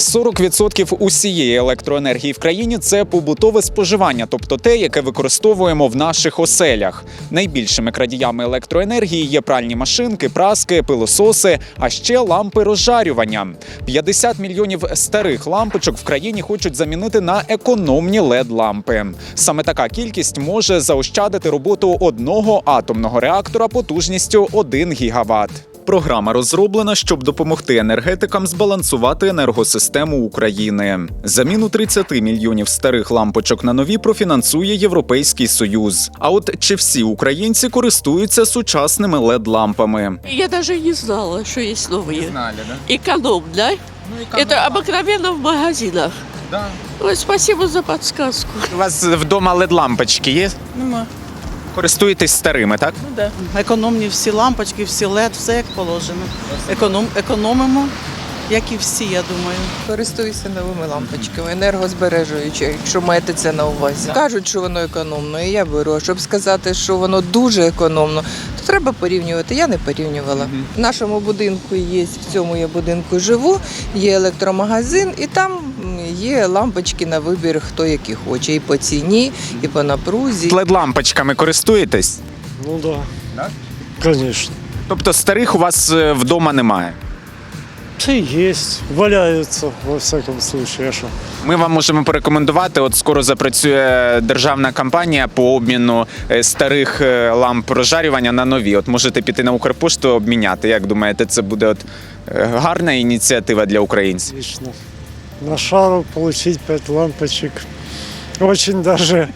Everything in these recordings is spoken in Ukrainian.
40% усієї електроенергії в країні це побутове споживання, тобто те, яке використовуємо в наших оселях. Найбільшими крадіями електроенергії є пральні машинки, праски, пилососи, а ще лампи розжарювання. 50 мільйонів старих лампочок в країні хочуть замінити на економні led лампи. Саме така кількість може заощадити роботу одного атомного реактора потужністю 1 гігаватт. Програма розроблена, щоб допомогти енергетикам збалансувати енергосистему України. Заміну 30 мільйонів старих лампочок на нові профінансує Європейський Союз. А от чи всі українці користуються сучасними led лампами Я даже не знала, что есть новые. Знали, да? Эконом, да? Ну, Это обыкновенно в магазинах. Ой, спасибо за подсказку. У вас вдома led лампочки є? Нема. Користуєтесь старими, так? Ну да. Економні всі лампочки, всі LED, все як положено. Економ, економимо, як і всі, я думаю. Користуюся новими лампочками, енергозбережуючи, якщо маєте це на увазі. Кажуть, що воно економно, і я беру. А щоб сказати, що воно дуже економно, то треба порівнювати. Я не порівнювала. В нашому будинку є, в цьому я будинку живу, є електромагазин, і там є лампочки на вибір, хто які хоче. І по ціні, і по напрузі. led лампочками користуєтесь? Ну да. Да? Конечно. Тобто старих у вас е, вдома немає. Це є, валяються, во всякому случае. що? Ми вам можемо порекомендувати. От скоро запрацює державна кампанія по обміну е, старих е, ламп розжарювання на нові. От можете піти на Укрпошту обміняти. Як думаєте, це буде от гарна ініціатива для українців? Отлично. На шару получить 5 лампочек. Очень даже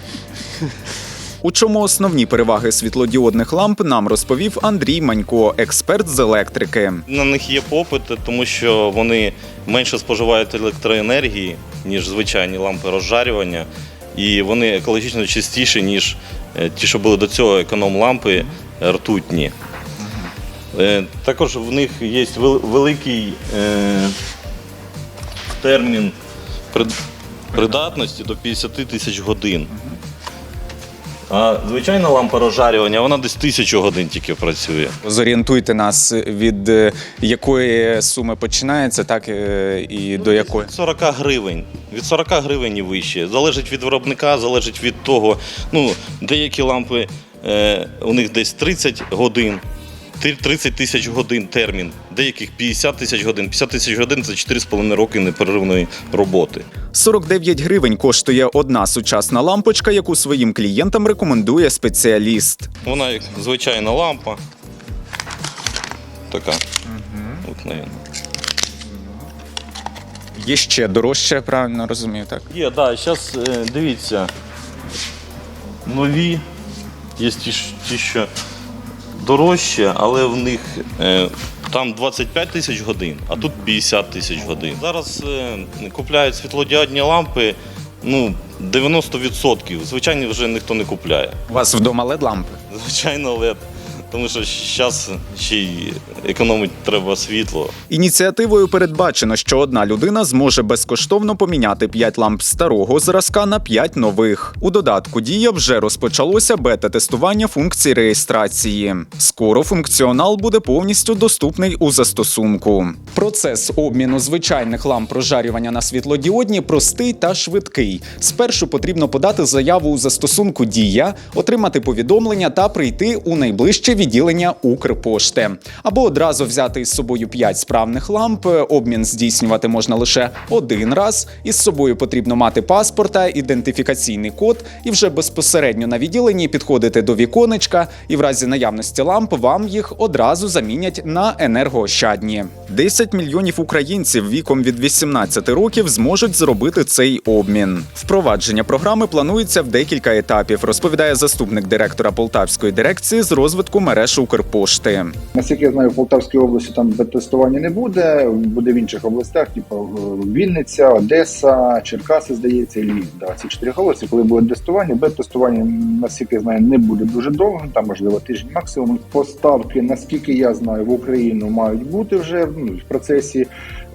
У чому основні переваги світлодіодних ламп нам розповів Андрій Манько, експерт з електрики. На них є попит, тому що вони менше споживають електроенергії, ніж звичайні лампи розжарювання, і вони екологічно чистіші, ніж е, ті, що були до цього економ-лампи ртутні. Е, Також в них є великий е, термін придатності до 50 тисяч годин. А звичайна лампа розжарювання, вона десь тисячу годин тільки працює. Зорієнтуйте нас від е, якої суми починається, так е, і до якої. Від 40 гривень. Від 40 гривень і вище. Залежить від виробника, залежить від того. Ну, деякі лампи е, у них десь 30 годин, 30 тисяч годин термін, деяких 50 тисяч годин. 50 тисяч годин це 4,5 роки неперивної роботи. 49 гривень коштує одна сучасна лампочка, яку своїм клієнтам рекомендує спеціаліст. Вона як звичайна лампа. Така. От, Обикновенна. Є ще дорожче, правильно розумію, так? Є, так, да, зараз дивіться. Нові, є ті, що дорожче, але в них е, там 25 тисяч годин, а тут 50 тисяч годин. Зараз е, купляють світлодіодні лампи ну, 90%. Звичайно, вже ніхто не купляє. У вас вдома led лампи Звичайно, LED. Тому що зараз ще й економити треба світло. Ініціативою передбачено, що одна людина зможе безкоштовно поміняти 5 ламп старого зразка на 5 нових. У додатку Дія вже розпочалося бета-тестування функцій реєстрації. Скоро функціонал буде повністю доступний у застосунку. Процес обміну звичайних ламп розжарювання на світлодіодні простий та швидкий. Спершу потрібно подати заяву у застосунку Дія, отримати повідомлення та прийти у найближче відділення Укрпошти. Або одразу взяти із собою 5 справних ламп. Обмін здійснювати можна лише один раз. Із собою потрібно мати паспорта, ідентифікаційний код, і вже безпосередньо на відділенні підходити до віконечка, і в разі наявності ламп вам їх одразу замінять на енергоощадні. 10 мільйонів українців віком від 18 років зможуть зробити цей обмін. Впровадження програми планується в декілька етапів, розповідає заступник директора Полтавської дирекції з розвитку мереж Укрпошти. Наскільки я знаю, в Полтавській області там бет-тестування не буде. Буде в інших областях, типу е, Вінниця, Одеса, Черкаси, здається, Львів. Да, ці чотири області, коли буде тестування, бет-тестування, наскільки я знаю, не буде дуже довгим, там можливо тиждень максимум. Поставки, наскільки я знаю, в Україну мають бути вже ну, в процесі.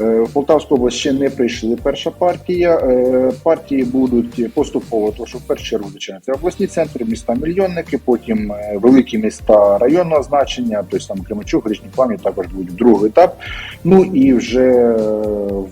Е, В Полтавську область ще не прийшли перша партія. Е, Партії будуть поступово, тому що в першу чергу, звичайно, це обласні центри, міста мільйонники, потім великі міста районного значення, тобто там Кременчук, Річні Пламі також буде другий етап. Ну і вже е,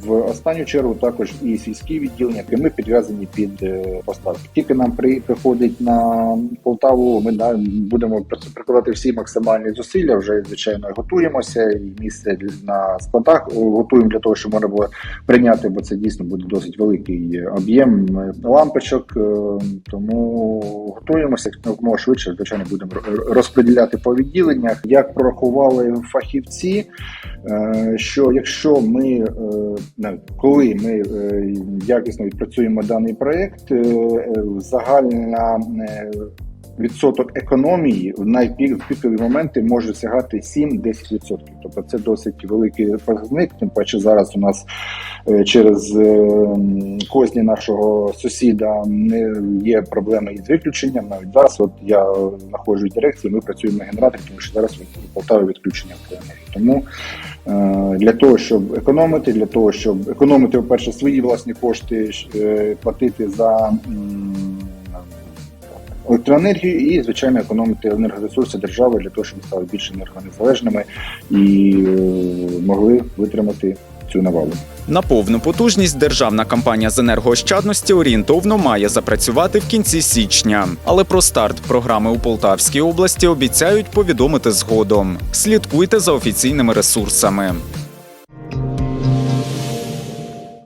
в останню чергу також і сільські відділення, які ми підв'язані під е, поставки. Тільки нам приходить на Полтаву, ми да, будемо прикладати всі максимальні зусилля. Вже звичайно готуємося, і місце на складах готуємо для того, щоб можна було прийняти, бо це дійсно буде досить великий об'єм е, лампочок. Тому готуємося якомога швидше. Звичайно, будемо ро- розподіляти по відділеннях. Як прорахували фахівці, е, що якщо ми е, не, коли ми е, якісно відпрацюємо даний проект, загальна відсоток економії в найпікові моменти може сягати 7-10%. Тобто це досить великий показник. Тим паче зараз у нас е, через е, козні нашого сусіда не є проблеми із виключенням. Навіть зараз, от я е, знаходжусь в дирекції, ми працюємо на генераторі, тому що зараз в Полтаві відключення електроенергії. Тому для того, щоб економити, для того, щоб економити, по-перше, свої власні кошти, платити за електроенергію і, звичайно, економити енергоресурси держави для того, щоб стали більш енергонезалежними і е, могли витримати цю навалу. На повну потужність державна кампанія з енергоощадності орієнтовно має запрацювати в кінці січня. Але про старт програми у Полтавській області обіцяють повідомити згодом. Слідкуйте за офіційними ресурсами.